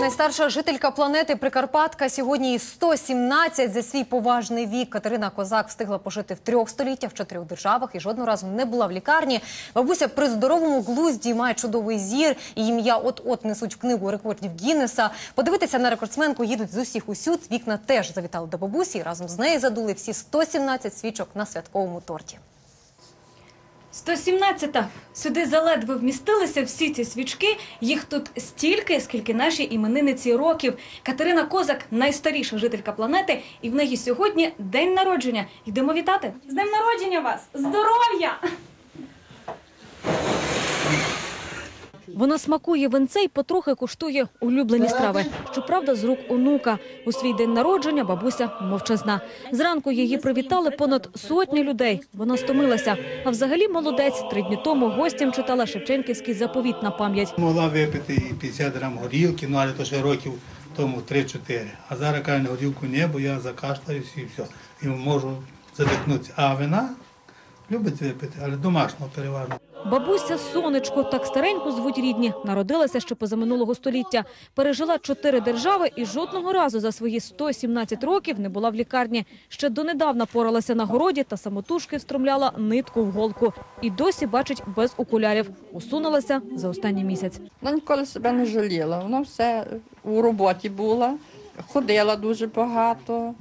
Найстарша жителька планети Прикарпатка сьогодні їй 117 за свій поважний вік. Катерина Козак встигла пожити в трьох століттях, в чотирьох державах і жодного разу не була в лікарні. Бабуся при здоровому глузді має чудовий зір. Її ім'я от-от несуть в книгу рекордів Гіннеса. Подивитися на рекордсменку їдуть з усіх усюд. Вікна теж завітали до бабусі разом з нею задули всі 117 свічок на святковому торті. 117-та. Сюди заледве вмістилися всі ці свічки. Їх тут стільки, скільки наші іменинниці років. Катерина Козак найстаріша жителька планети, і в неї сьогодні день народження. Йдемо вітати. З днем народження вас! Здоров'я! Вона смакує винце й потрохи куштує улюблені страви. Щоправда, з рук онука. У свій день народження бабуся мовчазна. Зранку її привітали понад сотні людей. Вона стомилася. А взагалі молодець. Три дні тому гостям читала Шевченківський заповіт на пам'ять. Могла випити і 50 грам горілки, ну але то ще років тому 3-4. А зараз каже, горілку не, бо я закашлююсь і все. І можу задихнутися. А вина любить випити, але домашнього переважно. Бабуся Сонечко, так стареньку звуть рідні, народилася ще позаминулого століття. Пережила чотири держави і жодного разу за свої 117 років не була в лікарні. Ще донедавна поралася на городі та самотужки встромляла нитку в голку. І досі бачить без окулярів. Усунулася за останній місяць. Вона ніколи себе не жаліла. Вона все у роботі була, ходила дуже багато,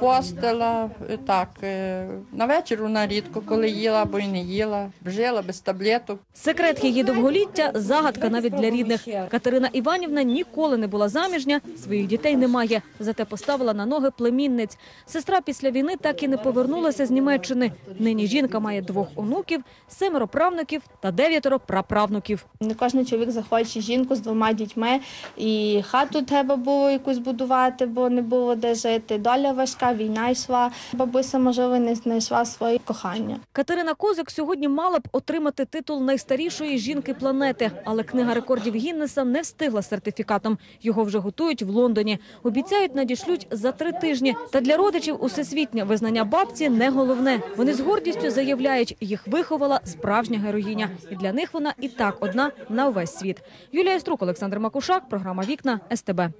постила. е, Так, е, на вечір вона рідко коли їла або й не їла, жила без таблеток. Секрет її довголіття – загадка навіть для рідних. Катерина Іванівна ніколи не була заміжня, своїх дітей немає. Зате поставила на ноги племінниць. Сестра після війни так і не повернулася з Німеччини. Нині жінка має двох онуків, семеро правнуків та дев'ятеро праправнуків. Не кожен чоловік захоче жінку з двома дітьми, і хату треба було якусь будувати, бо не було де жити. Доля важка, війна йшла. Бабуся, можливо, не знайшла своє кохання. Катерина Козик сьогодні мала б отримати титул найстарішої жінки планети, але книга рекордів Гіннеса не встигла сертифікатом. Його вже готують в Лондоні. Обіцяють, надішлють за три тижні. Та для родичів усесвітнє визнання бабці не головне. Вони з гордістю заявляють, їх виховала справжня героїня, і для них вона і так одна на увесь світ. Юлія Струк, Олександр Макушак, програма Вікна СТБ.